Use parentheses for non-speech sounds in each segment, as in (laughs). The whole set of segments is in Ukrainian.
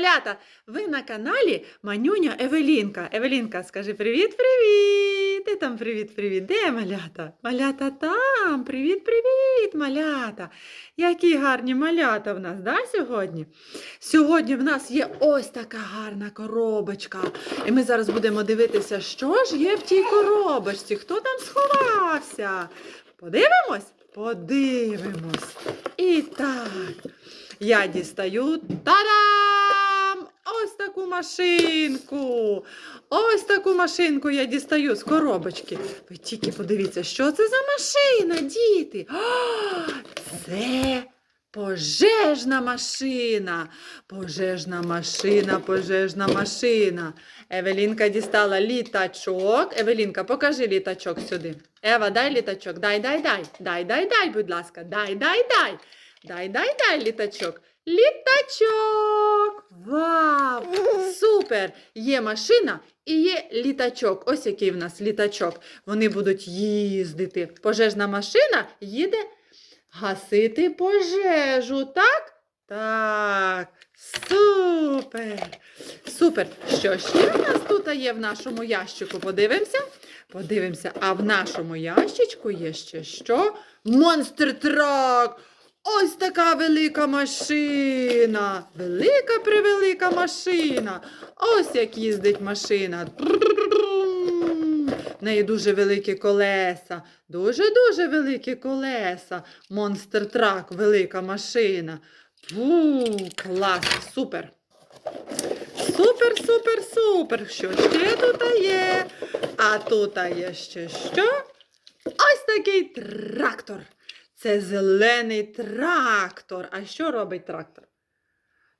малята! Ви на каналі Манюня Евелінка. Евелінка, скажи привіт-привіт! Ти там привіт-привіт. Де малята? Малята там. Привіт-привіт, малята. Які гарні малята в нас, да, сьогодні? Сьогодні в нас є ось така гарна коробочка. І ми зараз будемо дивитися, що ж є в тій коробочці. Хто там сховався? Подивимось? Подивимось. І так, я дістаю та-дам! Ось таку машинку. Ось таку машинку я дістаю з коробочки. Ви тільки подивіться, що це за машина, діти. А, це пожежна машина. Пожежна машина, пожежна машина. Евелінка дістала літачок. Евелінка, покажи літачок сюди. Ева, дай літачок. Дай, дай, дай. Дай, дай, дай, будь ласка. Дай, дай, дай. Дай, дай, дай літачок. Літачок! Вау! (laughs) Супер! Є машина і є літачок. Ось який в нас літачок. Вони будуть їздити. Пожежна машина їде гасити пожежу, так? Так. Супер! Супер! Що ще в нас тут є в нашому ящику? Подивимося. Подивимося, а в нашому ящичку є ще що? Монстр трак! Ось така велика машина. Велика превелика машина. Ось як їздить машина. В неї дуже великі колеса. Дуже-дуже великі колеса. Монстр трак, велика машина. Фу, клас, супер. Супер, супер, супер. Що ще тут є? А тут є ще що? Ось такий трактор. Це зелений трактор. А що робить трактор?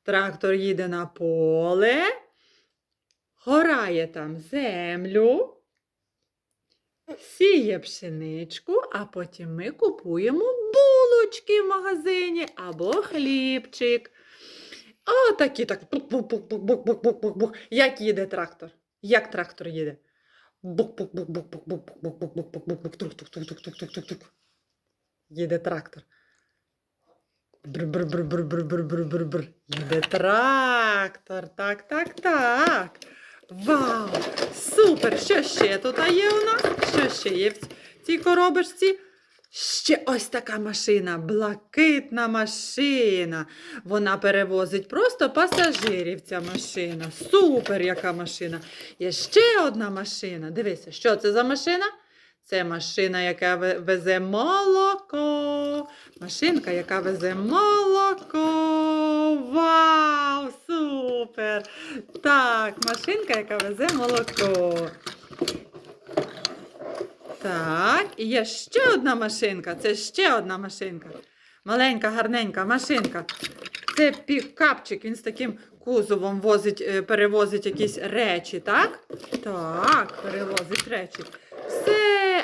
Трактор їде на поле, горає там землю, сіє пшеничку, а потім ми купуємо булочки в магазині або хлібчик. А такі так. Як їде трактор? Як трактор їде? Їде трактор. Бр-бр-бр-бр-бр-бр-бр-бр. Їде трактор. Так, так, так. Вау! Супер! Що ще тут є у нас? Що ще є в цій коробочці? Ще ось така машина, блакитна машина. Вона перевозить просто пасажирів. Ця машина. Супер, яка машина. Є ще одна машина. Дивися, що це за машина? Це машина, яка везе молоко. Машинка, яка везе молоко. Вау! Супер! Так, машинка, яка везе молоко. Так, і є ще одна машинка. Це ще одна машинка. Маленька, гарненька машинка. Це пікапчик, він з таким кузовом возить, е, перевозить якісь речі, так? Так, перевозить речі.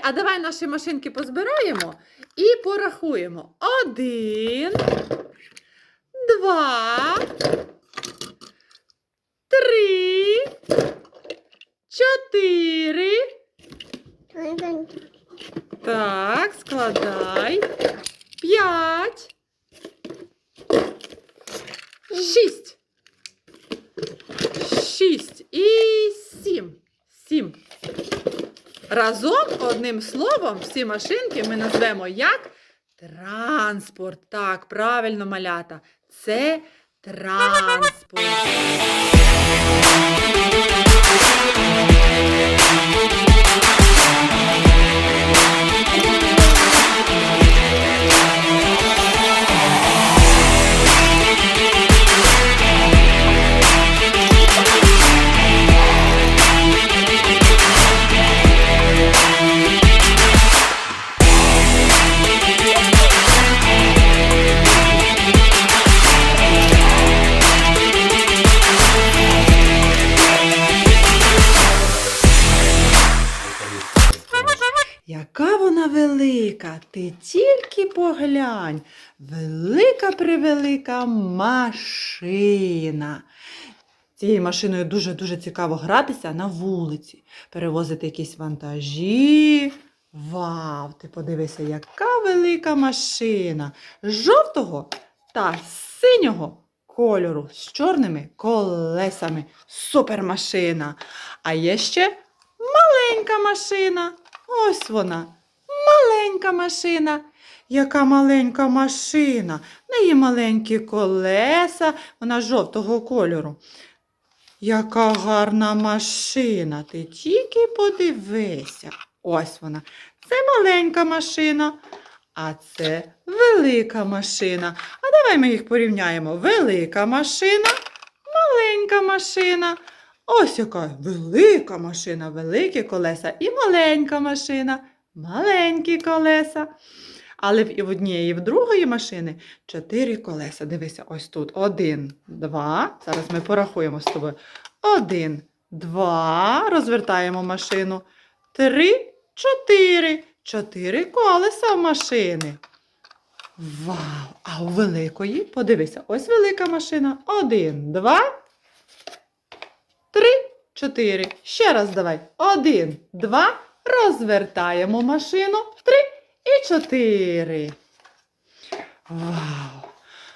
А давай наші машинки позбираємо і порахуємо. Один, два, три, чотири. Так, складай. П'ять. Шість. Шість і сім. Сім. Разом одним словом всі машинки ми назвемо як транспорт. Так, правильно, малята. Це транспорт. Велика, ти тільки поглянь. Велика превелика машина. Цією машиною дуже-дуже цікаво гратися на вулиці, перевозити якісь вантажі. Вау! Ти подивися, яка велика машина. Жовтого та синього кольору з чорними колесами. Супермашина. А є ще маленька машина. Ось вона. Маленька машина. Яка маленька машина. В неї маленькі колеса, вона жовтого кольору. Яка гарна машина. Ти тільки подивися. Ось вона. Це маленька машина, а це велика машина. А давай ми їх порівняємо. Велика машина, маленька машина. Ось яка велика машина, великі колеса і маленька машина, маленькі колеса. Але в- однієї, і в другої машини чотири колеса. Дивися, ось тут. Один, два. Зараз ми порахуємо з тобою. Один, два. Розвертаємо машину. Три, чотири. Чотири колеса в машини. Вау! А у великої, подивися, ось велика машина. Один, два, три, чотири. Ще раз давай. Один, два. Розвертаємо машину. Три і чотири. Вау!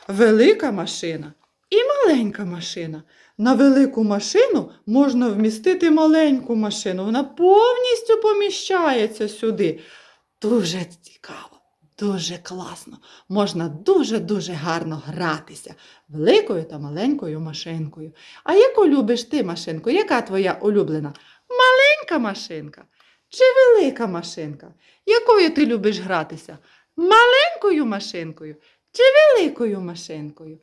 Велика машина і маленька машина. На велику машину можна вмістити маленьку машину. Вона повністю поміщається сюди. Дуже цікаво, дуже класно. Можна дуже-дуже гарно гратися великою та маленькою машинкою. А яку любиш ти машинку? Яка твоя улюблена? Маленька машинка чи велика машинка? Якою ти любиш гратися? Маленькою машинкою чи великою машинкою?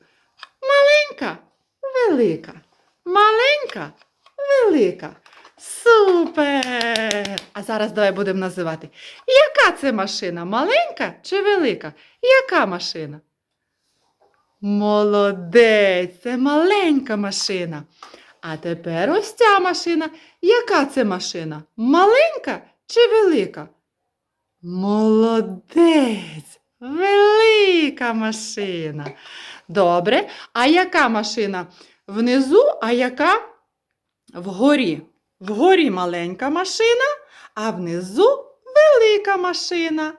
Маленька, велика. Маленька, велика. Супер! А зараз давай будемо називати. Яка це машина? Маленька чи велика? Яка машина? Молодець, це маленька машина. А тепер ось ця машина. Яка це машина? Маленька чи велика? Молодець, велика машина. Добре. А яка машина внизу, а яка вгорі? Вгорі маленька машина, а внизу велика машина.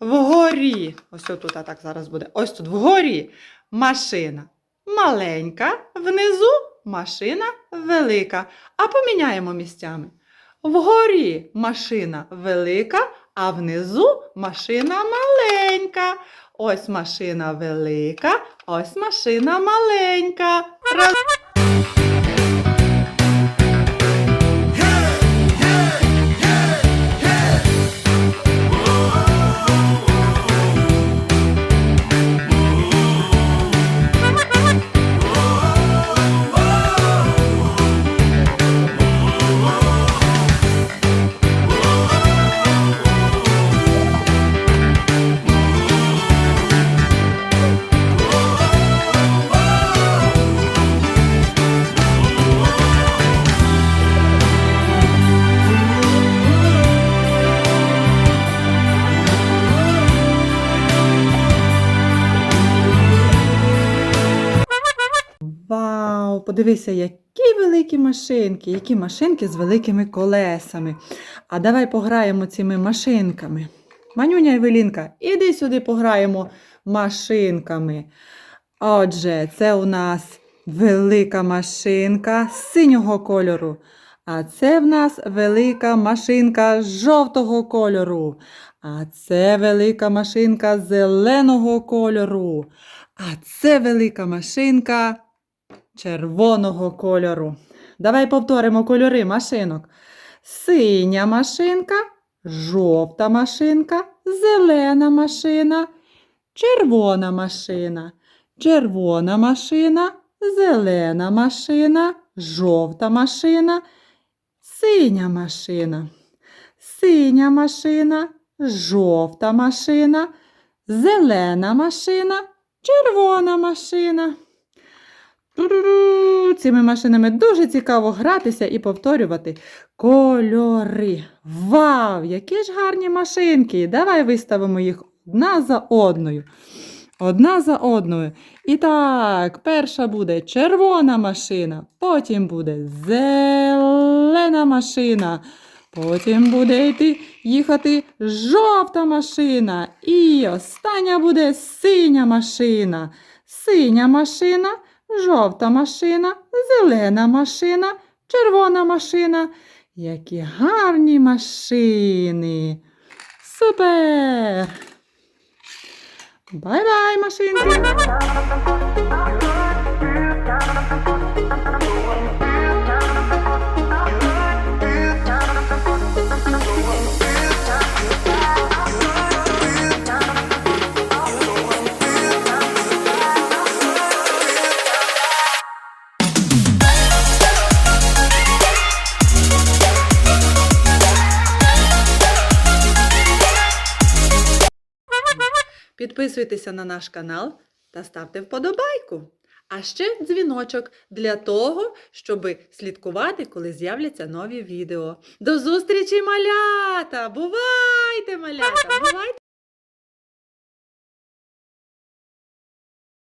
Вгорі. Ось тут а так зараз буде. Ось тут вгорі машина маленька, внизу машина велика. А поміняємо місцями. Вгорі машина велика, а внизу машина маленька. Ось машина велика, ось машина маленька. Раз... подивися, які великі машинки, які машинки з великими колесами. А давай пограємо цими машинками. Манюня Евелінка, іди сюди пограємо машинками. Отже, це у нас велика машинка синього кольору. А це в нас велика машинка жовтого кольору. А це велика машинка зеленого кольору. А це велика машинка червоного кольору. Давай повторимо кольори машинок. Синя машинка, жовта машинка, зелена машина, червона машина, червона машина, зелена машина, жовта машина, синя машина, синя машина, жовта машина, зелена машина, червона машина. Цими машинами дуже цікаво гратися і повторювати кольори. Вау! Які ж гарні машинки! Давай виставимо їх одна за одною. Одна за одною. І так, перша буде червона машина, потім буде зелена машина, потім буде йти їхати жовта машина. І остання буде синя машина. синя машина, жовта машина, зелена машина, червона машина. Які гарні машини. Супер! Бай-бай, машинки! Підписуйтеся на наш канал та ставте вподобайку. А ще дзвіночок для того, щоб слідкувати, коли з'являться нові відео. До зустрічі, малята! Бувайте, малята! Бувайте!